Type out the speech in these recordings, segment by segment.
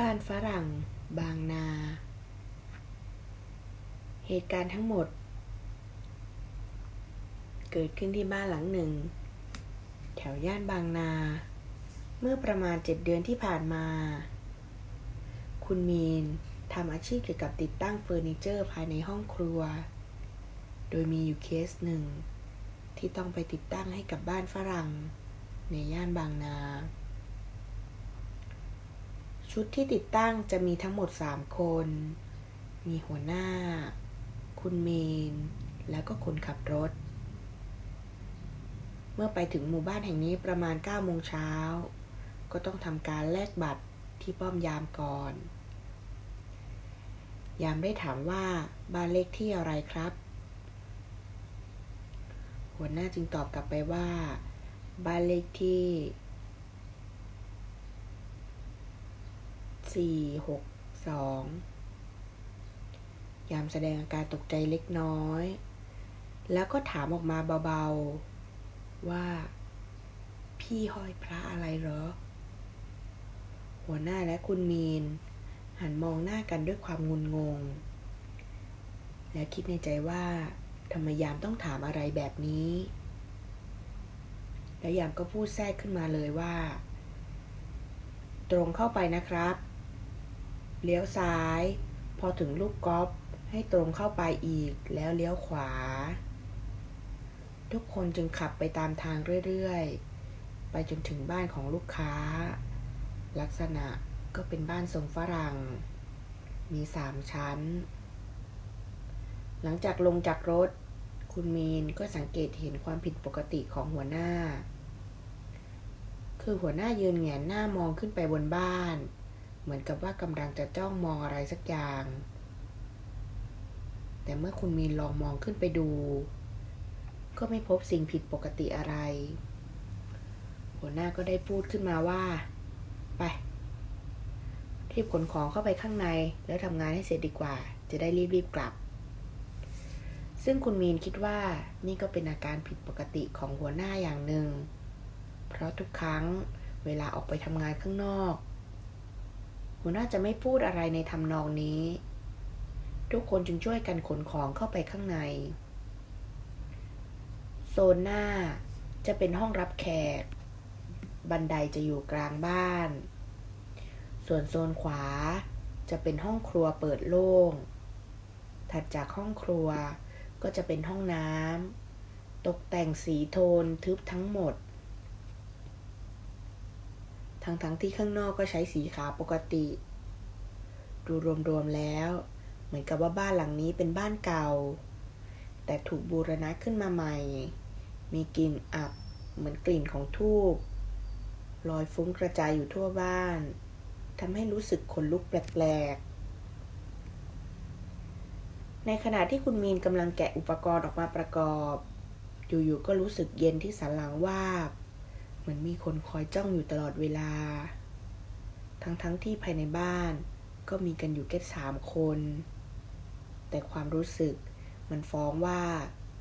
บ้านฝรั่ง บางนา เหตุการณ์ทั้งหมด เกิดขึ้นที่บ้านหลังหนึ่ง แถวย่านบางนา เมื่อประมาณเจ็ดเดือนที่ผ่านมา คุณมีนทำอาชีพเกี่ยวกับติดตั้งเฟอร์นิเจอร์ภายในห้องครัว โดยมีอยู่เคสหนึ่ง ที่ต้องไปติดตั้งให้กับบ้านฝรั่ง ในย่านบางนา ชุดที่ติดตั้งจะมีทั้งหมด 3 คน มีหัวหน้า คุณเมน แล้วก็คนขับรถ เมื่อไปถึงหมู่บ้านแห่งนี้ประมาณ9โมงเช้า ก็ต้องทำการแลกบัตรที่ป้อมยามก่อน ยามได้ถามว่าบ้านเลขที่อะไรครับ หัวหน้าจึงตอบกลับไปว่า บ้านเลขที่ สี่หกสองยามแสดงอาการตกใจเล็กน้อย แล้วก็ถามออกมาเบาๆ ว่า พี่ห้อยพระอะไรเหรอ หัวหน้าและคุณมีน หันมองหน้ากันด้วยความงุนงง และคิดในใจว่าทำไมยามต้องถามอะไรแบบนี้ แล้วยามก็พูดแทรกขึ้นมาเลยว่า ตรงเข้าไปนะครับ เลี้ยวซ้าย พอถึงลูกกอล์ฟให้ตรงเข้าไปอีกแล้วเลี้ยวขวา ทุกคนจึงขับไปตามทางเรื่อยๆ ไปจนถึงบ้านของลูกค้า ลักษณะก็เป็นบ้านทรงฝรั่ง มีสามชั้น หลังจากลงจากรถ คุณมีนก็สังเกตเห็นความผิดปกติของหัวหน้า คือหัวหน้ายืนแงนหน้ามองขึ้นไปบนบ้าน เหมือนกับว่ากำลังจะจ้องมองอะไรสักอย่าง แต่เมื่อคุณมีนลองมองขึ้นไปดู ก็ไม่พบสิ่งผิดปกติอะไร หัวหน้าก็ได้พูดขึ้นมาว่า ไปรีบขนของเข้าไปข้างในแล้วทำงานให้เสร็จดีกว่า จะได้รีบๆกลับ ซึ่งคุณมีนคิดว่านี่ก็เป็นอาการผิดปกติของหัวหน้าอย่างหนึ่ง เพราะทุกครั้งเวลาออกไปทำงานข้างนอก หัวหน้าจะไม่พูดอะไรในทำนองนี้ ทุกคนจึงช่วยกันขนของเข้าไปข้างใน โซนหน้าจะเป็นห้องรับแขก บันไดจะอยู่กลางบ้าน ส่วนโซนขวาจะเป็นห้องครัวเปิดโล่ง ถัดจากห้องครัวก็จะเป็นห้องน้ำตกแต่งสีโทนทึบทั้งหมด ทั้งๆทที่ข้างนอกก็ใช้สีขาวปกติ ดูรวมๆแล้ว เหมือนกับว่าบ้านหลังนี้เป็นบ้านเก่า แต่ถูกบูรณะขึ้นมาใหม่ มีกลิ่นอับเหมือนกลิ่นของทูบลอยฟุ้งกระจายอยู่ทั่วบ้านทำให้รู้สึกขนลุกแปลกๆ ในขณะที่คุณมีนกำลังแกะอุปกรณ์ออกมาประกอบ อยู่ๆก็รู้สึกเย็นที่สันหลังวาบ เหมือนมีคนคอยจ้องอยู่ตลอดเวลา ทั้งๆทที่ภายในบ้านก็มีกันอยู่แค่สามคน แต่ความรู้สึกมันฟ้องว่า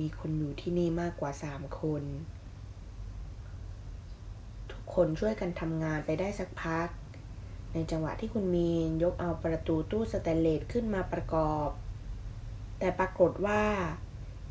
มีคนอยู่ที่นี่มากกว่าสามคน ทุกคนช่วยกันทำงานไปได้สักพัก ในจังหวะที่คุณมีนยกเอาประตูตู้สแตนเลสขึ้นมาประกอบ แต่ปรากฏว่า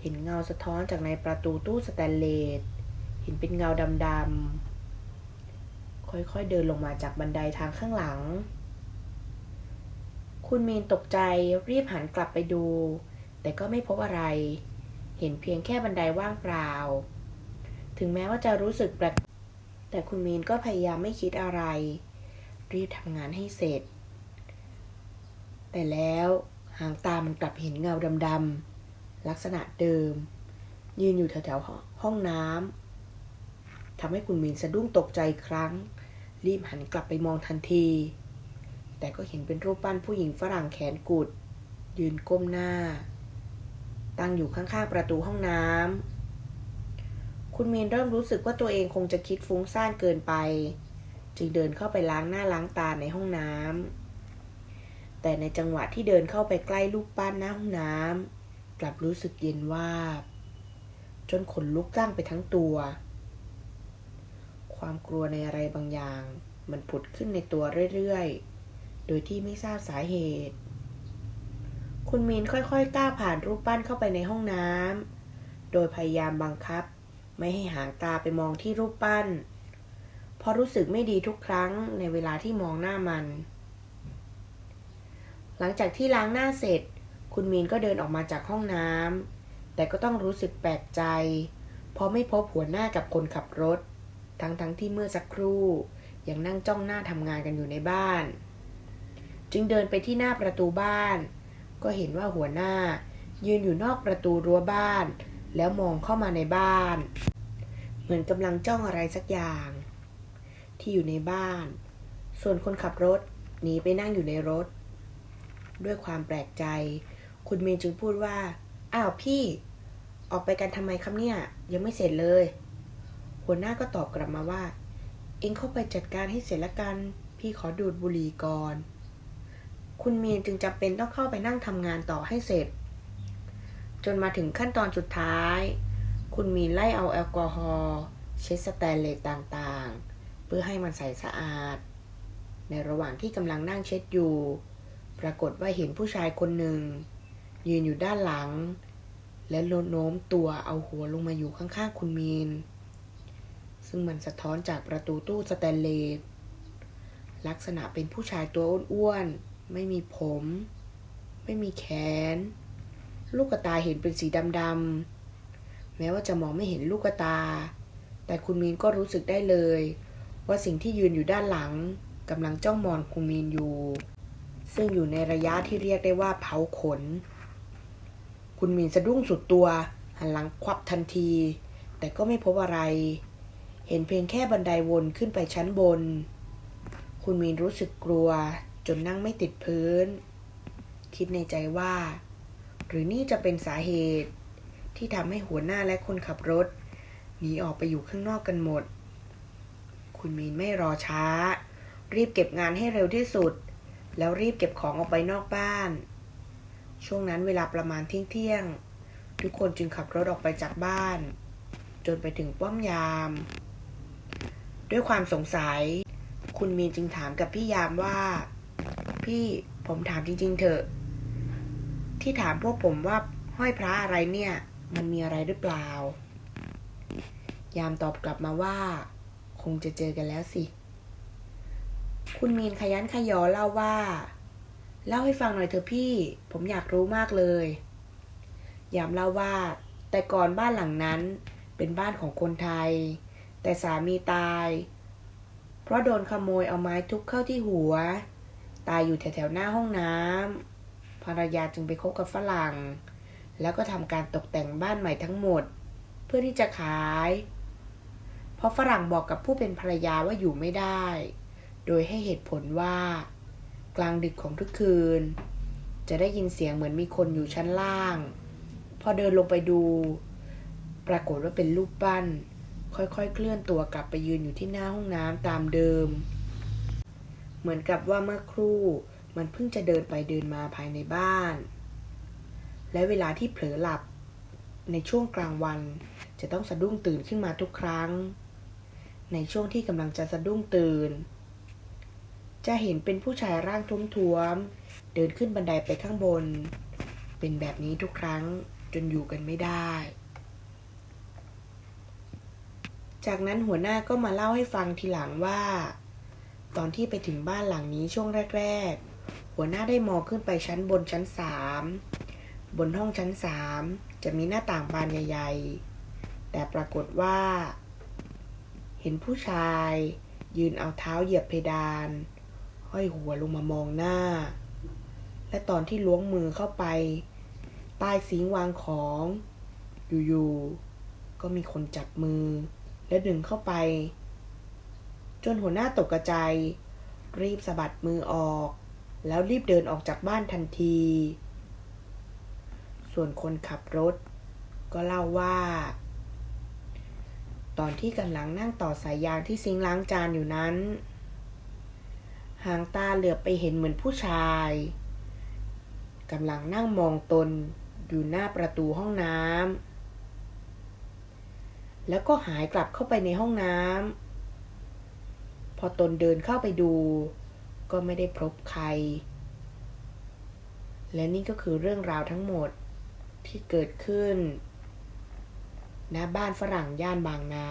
เห็นเงาสะท้อนจากในประตูตู้สแตนเลส เห็นเป็นเงาดำๆ ค่อยๆเดินลงมาจากบันไดทางข้างหลัง คุณมีนตกใจรีบหันกลับไปดู แต่ก็ไม่พบอะไร เห็นเพียงแค่บันไดว่างเปล่า ถึงแม้ว่าจะรู้สึกแปลก แต่คุณมีนก็พยายามไม่คิดอะไร รีบทำงานให้เสร็จ แต่แล้วหางตามันกลับเห็นเงาดำๆลักษณะเดิม ยืนอยู่แถวๆห้องน้ำ ทำให้คุณมีนสะดุ้งตกใจครั้ง รีบหันกลับไปมองทันที แต่ก็เห็นเป็นรูปปั้นผู้หญิงฝรั่งแขนกุด ยืนก้มหน้า ตั้งอยู่ข้างๆประตูห้องน้ำคุณมีนเริ่มรู้สึกว่าตัวเองคงจะคิดฟุ้งซ่านเกินไป จึงเดินเข้าไปล้างหน้าล้างตาในห้องน้ำแต่ในจังหวะที่เดินเข้าไปใกล้รูปปั้นหน้าห้องน้ำกลับรู้สึกเย็นวาบ จนขนลุกตั้งไปทั้งตัว ความกลัวในอะไรบางอย่าง มันผุดขึ้นในตัวเรื่อยๆ โดยที่ไม่ทราบสาเหตุ คุณมีนค่อยๆก้าวผ่านรูปปั้นเข้าไปในห้องน้ำ โดยพยายามบังคับ ไม่ให้หางตาไปมองที่รูปปั้น เพราะรู้สึกไม่ดีทุกครั้งในเวลาที่มองหน้ามัน หลังจากที่ล้างหน้าเสร็จ คุณมีนก็เดินออกมาจากห้องน้ำแต่ก็ต้องรู้สึกแปลกใจ เพราะไม่พบหัวหน้ากับคนขับรถ ทั้งๆทที่เมื่อสักครู่ ยังนั่งจ้องหน้าทำงานกันอยู่ในบ้าน จึงเดินไปที่หน้าประตูบ้าน ก็เห็นว่าหัวหน้า ยืนอยู่นอกประตูรั้วบ้าน แล้วมองเข้ามาในบ้าน เหมือนกำลังจ้องอะไรสักอย่าง ที่อยู่ในบ้าน ส่วนคนขับรถหนีไปนั่งอยู่ในรถ ด้วยความแปลกใจ คุณเมย์จึงพูดว่า อ้าวพี่ ออกไปกันทำไมครับเนี่ย ยังไม่เสร็จเลย หัวหน้าก็ตอบกลับมาว่า เองเข้าไปจัดการให้เสร็จละกัน พี่ขอดูดบุหรี่ก่อน คุณเมียนจึงจำเป็นต้องเข้าไปนั่งทำงานต่อให้เสร็จ จนมาถึงขั้นตอนสุดท้าย คุณมีนไล่เอาแอลกอฮอล์เช็ดสแตนเลสต่างๆ เพื่อให้มันใสสะอาด ในระหว่างที่กำลังนั่งเช็ดอยู่ ปรากฏว่าเห็นผู้ชายคนหนึ่ง ยืนอยู่ด้านหลัง และโน้มตัวเอาหัวลงมาอยู่ข้างๆคุณมีน ซึ่งมันสะท้อนจากประตูตู้สแตนเลสลักษณะเป็นผู้ชายตัวอ้วนๆ ไม่มีผม ไม่มีแขน ลูกตาเห็นเป็นสีดำๆ แม้ว่าจะมองไม่เห็นลูกตา แต่คุณมีนก็รู้สึกได้เลย ว่าสิ่งที่ยืนอยู่ด้านหลังกำลังจ้องมองคุณมีนอยู่ ซึ่งอยู่ในระยะที่เรียกได้ว่าเผาขน คุณมีนสะดุ้งสุดตัว หันหลังควับทันที แต่ก็ไม่พบอะไร เห็นเพียงแค่บันไดวนขึ้นไปชั้นบน คุณมีนรู้สึกกลัว จนนั่งไม่ติดพื้น คิดในใจว่า หรือนี่จะเป็นสาเหตุที่ทำให้หัวหน้าและคนขับรถหนีออกไปอยู่ข้างนอกกันหมด คุณมีนไม่รอช้า รีบเก็บงานให้เร็วที่สุด แล้วรีบเก็บของออกไปนอกบ้าน ช่วงนั้นเวลาประมาณเที่ยงเที่ยง ทุกคนจึงขับรถออกไปจากบ้าน จนไปถึงป้อมยาม ด้วยความสงสัย คุณมีนจึงถามกับพี่ยามว่า พี่ผมถามจริง ๆ เถอะ ที่ถามพวกผมว่าห้อยพระอะไรเนี่ย มันมีอะไรหรือเปล่า ยามตอบกลับมาว่า คงจะเจอกันแล้วสิ คุณมีนขยันขยอเล่าว่า เล่าให้ฟังหน่อยเถอะพี่ ผมอยากรู้มากเลย ยามเล่าว่า แต่ก่อนบ้านหลังนั้นเป็นบ้านของคนไทย แต่สามีตาย เพราะโดนขโมยเอาไม้ทุบเข้าที่หัว ตายอยู่แถวๆหน้าห้องน้ำภรรยาจึงไปคบกับฝรั่ง แล้วก็ทำการตกแต่งบ้านใหม่ทั้งหมด เพื่อที่จะขาย เพราะฝรั่งบอกกับผู้เป็นภรรยาว่าอยู่ไม่ได้ โดยให้เหตุผลว่า กลางดึกของทุกคืน จะได้ยินเสียงเหมือนมีคนอยู่ชั้นล่าง พอเดินลงไปดู ปรากฏว่าเป็นรูปปั้น ค่อยๆ เคลื่อนตัวกลับไปยืนอยู่ที่หน้าห้องน้ำตามเดิม เหมือนกับว่าเมื่อครู่มันเพิ่งจะเดินไปเดินมาภายในบ้าน และเวลาที่เผลอหลับในช่วงกลางวัน จะต้องสะดุ้งตื่นขึ้นมาทุกครั้ง ในช่วงที่กำลังจะสะดุ้งตื่น จะเห็นเป็นผู้ชายร่างท้วมๆ เดินขึ้นบันไดไปข้างบน เป็นแบบนี้ทุกครั้งจนอยู่กันไม่ได้ จากนั้นหัวหน้าก็มาเล่าให้ฟังทีหลังว่า ตอนที่ไปถึงบ้านหลังนี้ช่วงแรก ๆ หัวหน้าได้มองขึ้นไปชั้นบนชั้นสามบนห้องชั้นสามจะมีหน้าต่างบานใหญ่ ๆ แต่ปรากฏว่า เห็นผู้ชาย ยืนเอาเท้าเหยียบเพดาน ห้อยหัวลงมามองหน้า และตอนที่ล้วงมือเข้าไป ใต้ซิงวางของ อยู่ๆก็มีคนจับมือ และดึงเข้าไป จนหัวหน้าตกกระจรีบสะบัดมือออก แล้วรีบเดินออกจากบ้านทันที ส่วนคนขับรถ ก็เล่าว่า ตอนที่กำลังนั่งต่อสายยางที่ซิงล้างจานอยู่นั้น หางตาเหลือบไปเห็นเหมือนผู้ชายกำลังนั่งมองตนอยู่หน้าประตูห้องน้ำ แล้วก็หายกลับเข้าไปในห้องน้ำพอตนเดินเข้าไปดู ก็ไม่ได้พบใคร และนี่ก็คือเรื่องราวทั้งหมดที่เกิดขึ้นณบ้านฝรั่งย่านบางนา